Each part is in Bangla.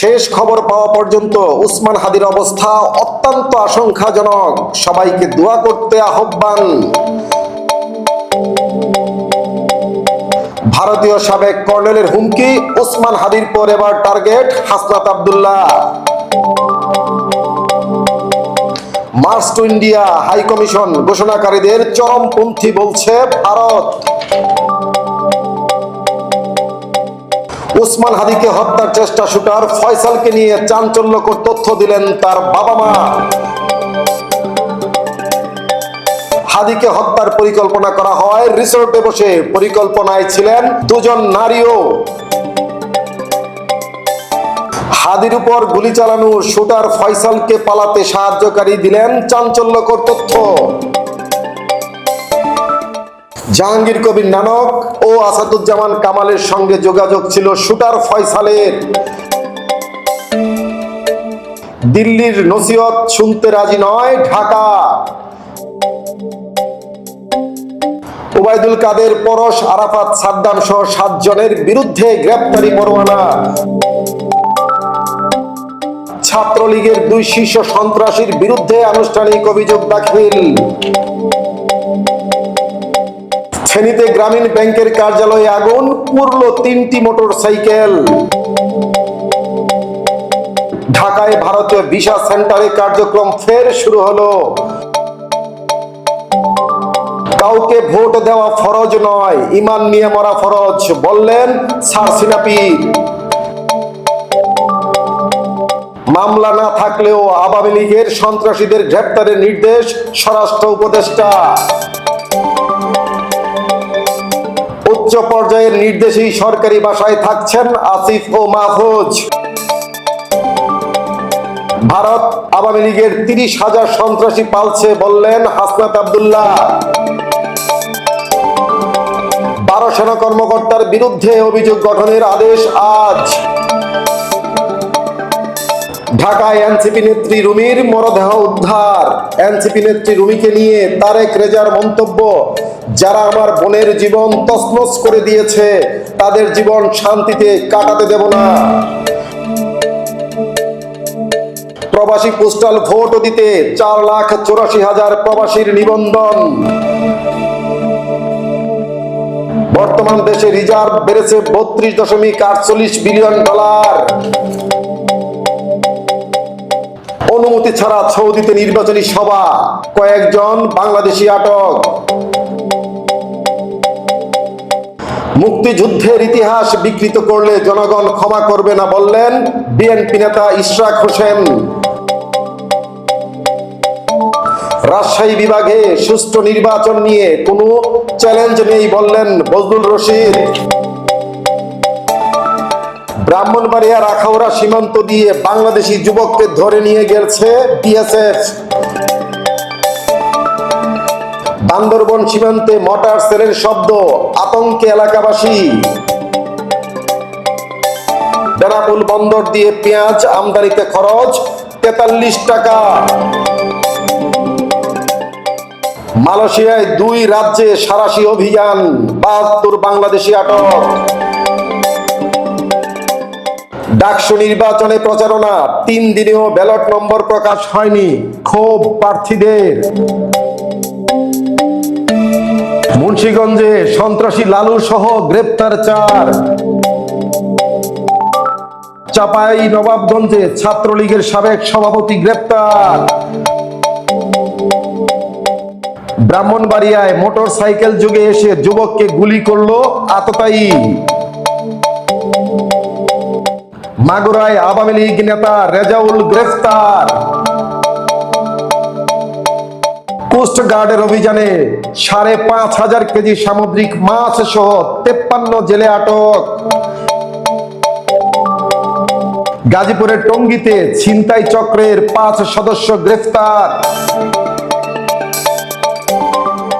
শেষ খবর পাওয়া পর্যন্ত উসমান হাদির অবস্থা অত্যন্ত আশঙ্কাজনক। সবাইকে দোয়া করতে আহ্বান। ভারতীয় সাবেক কর্নেলের হুমকি, উসমান হাদির পর এবার target Hasnat Abdullah. March to India high commission ঘোষণাকারীদের চরমপন্থী বলছে ভারত। উসমান হাদিকে হত্যার চেষ্টা শুটার ফয়সালকে নিয়ে চাঞ্চল্যকর তথ্য দিলেন তার বাবা মা। হাদিকে হত্যার পরিকল্পনা করা হয়। রিসোর্টে বসে পরিকল্পনায় ছিলেন দুজন নারীও। হাদির উপর গুলি চালানো শুটার ফয়সালকে পালাতে সাহায্যকারী দিলেন চাঞ্চল্যকর তথ্য। জাহাঙ্গীর কবির নানক ও আসাদুজ্জামান কামালের সঙ্গে যোগাযোগ ছিল শুটার ফয়সালের দিল্লির নসিহত শুনতে রাজি নয় ঢাকা। ওবায়দুল কাদের, পরশ, আরাফাত, সাদ্দাম সহ সাতজনের বিরুদ্ধে গ্রেপ্তারি পরোয়ানা। ছাত্রলীগের দুই শীর্ষ সন্ত্রাসীর বিরুদ্ধে আনুষ্ঠানিক অভিযোগ দাখিল। গ্রামীণ ব্যাংকের কার্যালয়ে আগুন পুরল তিনটি মোটর সাইকেল ঢাকায় ভারতীয় ভিসা সেন্টারে কার্যক্রম ফের শুরু হলো। কাউকে ভোট দেওয়া ফরজ নয়, ইমান নিয়ে মরা ফরজ, বললেন সারসিনাপি মামলা না থাকলেও আওয়ামী লীগের সন্ত্রাসীদের গ্রেপ্তারের নির্দেশ স্বরাষ্ট্র উপদেষ্টা। উচ্চ পর্যায়ের নির্দেশেই সরকারি বাসায় থাকছেন আসিফ ও মাহফুজ। ভারত আওয়ামী লীগের তিরিশ হাজার সন্ত্রাসী পালছে বললেন হাসনাত আবদুল্লাহ। বারো সেনা কর্মকর্তার বিরুদ্ধে অভিযোগ গঠনের আদেশ আজ। ঢাকায় এনসিপি নেত্রী রুমির মরদেহ উদ্ধার। এনসিপি নেত্রী রুমিকে নিয়ে তারেক রেজার মন্তব্য। যারা আমার বোনের জীবন তছনছ করে দিয়েছে, তাদের জীবন শান্তিতে কাটাতে দেব না। প্রবাসী পোস্টাল ভোট দিতে চার লাখ চৌরাশি হাজার প্রবাসীর নিবন্ধন। বর্তমান দেশে রিজার্ভ বেড়েছে বত্রিশ দশমিক আটচল্লিশ বিলিয়ন ডলার। অনুমতি ছাড়া সৌদিতে নির্বাচনী সভা, কয়েকজন বাংলাদেশি আটক। মুক্তিযুদ্ধের ইতিহাস বিকৃত করলে জনগণ ক্ষমা করবে না বললেন বিএনপি নেতা ইশরাক হোসেন। রাজশাহী বিভাগে সুষ্ঠু নির্বাচন নিয়ে কোনো চ্যালেঞ্জ নেই বললেন বজলুল রশিদ। ব্রাহ্মণবাড়িয়া রাখাউড়া সীমান্ত দিয়ে বাংলাদেশি যুবককে ধরে নিয়ে গেছে বিএসএফ। বান্দরবন সীমান্তে মটার সেলের শব্দ, আতঙ্কে এলাকাবাসী। বেনাপুল বন্দর দিয়ে পেঁয়াজ আমদানিতে খরচ, তেতাল্লিশ টাকা। মালয়েশিয়ায় দুই রাজ্যে সারাশি অভিযান, বাহাত্তর বাংলাদেশি আটক। ডাকসু নির্বাচনে প্রচারণা, তিন দিনেও ব্যালট নম্বর প্রকাশ হয়নি, ক্ষোভ প্রার্থীদের। মুন্সিগঞ্জে সন্ত্রাসী লালু সহ গ্রেপ্তার চার। চাপাই নবাবগঞ্জে ছাত্রলীগের সাবেক সভাপতি গ্রেপ্তার। ব্রাহ্মণবাড়িয়ায় মোটর সাইকেল যুগে এসে যুবককে গুলি করল আততায়ী। মাগুরায় আওয়ামী লীগ নেতা রেজাউল গ্রেফতার কোস্ট গার্ডের অভিযানে সাড়ে পাঁচ হাজার কেজি সামুদ্রিক মাছ সহ তেপ্পান্ন জেলে আটক। গাজীপুরের টঙ্গিতে ছিনতাই চক্রের পাঁচ সদস্য গ্রেফতার।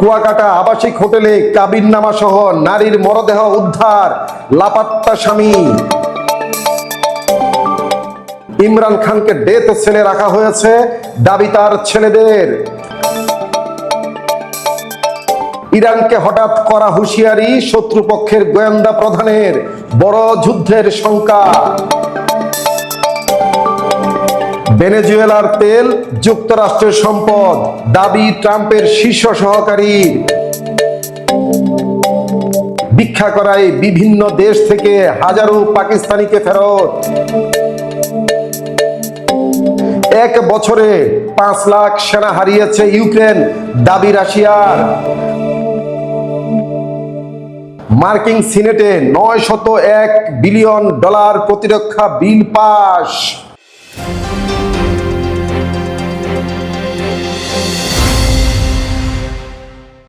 কুয়াকাটা আবাসিক হোটেলে কাবিন নামা সহ নারীর মরদেহ উদ্ধার, লাপাত্তা স্বামী। ইমরান খানকে ডেথ সেলে রাখা হয়েছে দাবি তার ছেলেদের। ইরানকে হঠাৎ করা হুঁশিয়ারি শত্রুপক্ষের গোয়েন্দা প্রধানের বড় যুদ্ধের শঙ্কা। ভেনেজুয়েলার তেল যুক্তরাষ্ট্রের সম্পদ, দাবি ট্রাম্পের শীর্ষ সহকারী। ভিক্ষা করায় বিভিন্ন দেশ থেকে হাজারো পাকিস্তানিকে ফেরত। এক বছরে পাঁচ লাখ সেনা হারিয়েছে ইউক্রেন, দাবি রাশিয়ার। মার্কিন সিনেটে নয় শত এক বিলিয়ন ডলার প্রতিরক্ষা বিল পাশ